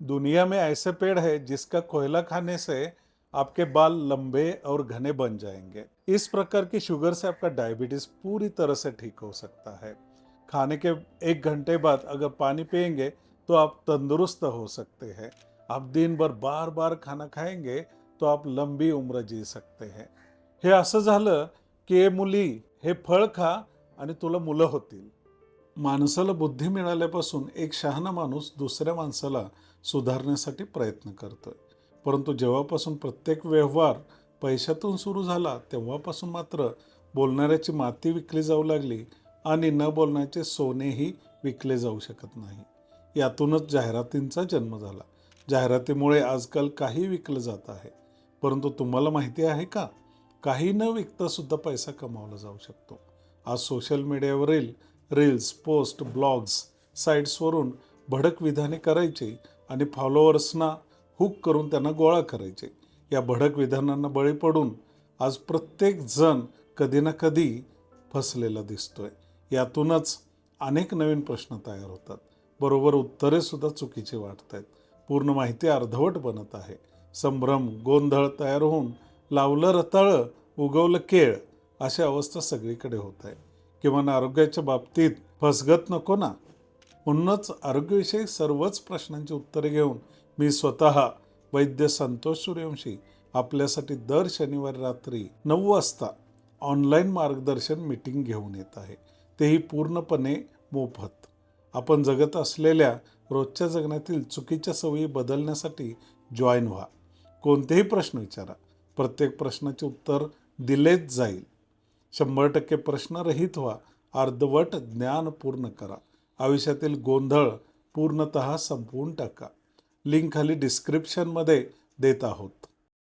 दुनिया में ऐसे पेड़ है जिसका कोयला खाने से आपके बाल लंबे और घने बन जाएँगे। इस प्रकार की शुगर से आपका डायबिटीज़ पूरी तरह से ठीक हो सकता है। खाने के एक घंटे बाद अगर पानी पिएँगे तो आप तंदुरुस्त हो सकते हैं। आप दिन भर बार बार खाना खाएँगे तो आप लंबी उम्र जी सकते हैं। हे असं झालं की मुली हे फळ खा, आणि तुला मुलं होतील। माणसाला बुद्धी मिळाल्यापासून एक शहाणा माणूस दुसऱ्या माणसाला सुधारण्यासाठी प्रयत्न करतं परंतु जेव्हापासून प्रत्येक व्यवहार पैशातून सुरू झाला तेव्हापासून मात्र बोलणाऱ्याची माती विकली जाऊ लागली आणि न बोलण्याचे सोनेही विकले जाऊ शकत नाही. यातूनच जाहिरातींचा जन्म झाला. जाहिरातीमुळे आजकाल काही विकलं जात आहे. परंतु तुम्हाला माहिती आहे का? काही न विकतासुद्धा पैसा कमावला जाऊ शकतो. आज सोशल मीडियावरील रील्स पोस्ट ब्लॉग्स साईट्सवरून भडक विधाने करायची आणि फॉलोअर्सना हुक करून त्यांना गोळा करायचे. या भडक विधानांना बळी पडून आज प्रत्येक जण कधी ना कधी फसलेला दिसतोय. यातूनच अनेक नवीन प्रश्न तयार होतात. बरोबर उत्तरेसुद्धा चुकीची वाटत आहेत पूर्ण माहिती अर्धवट बनत आहे. संभ्रम गोंधळ तयार होऊन लावलं रताळं उगवलं केळ अशी अवस्था सगळीकडे होत आहे. किमान आरोग्याच्या बाबतीत फसगत नको ना. म्हणूनच आरोग्यविषयी सर्वच प्रश्नांची उत्तरे घेऊन मी स्वतः वैद्य संतोष सूर्यवंशी आपल्यासाठी दर शनिवारी रात्री नऊ वाजता ऑनलाईन मार्गदर्शन मीटिंग घेऊन येत आहे. तेही पूर्णपणे मोफत. आपण जगत असलेल्या रोजच्या जगण्यातील चुकीच्या सवयी बदलण्यासाठी जॉईन व्हा. कोणतेही प्रश्न विचारा. प्रत्येक प्रश्नाचे उत्तर दिलेच जाईल. शंभर टक्के प्रश्नरहित व्हा. अर्धवट ज्ञान पूर्ण करा. आयुष्यातील गोंधळ पूर्णत संपवून टाका. लिंक खाली डिस्क्रिप्शनमध्ये देत आहोत.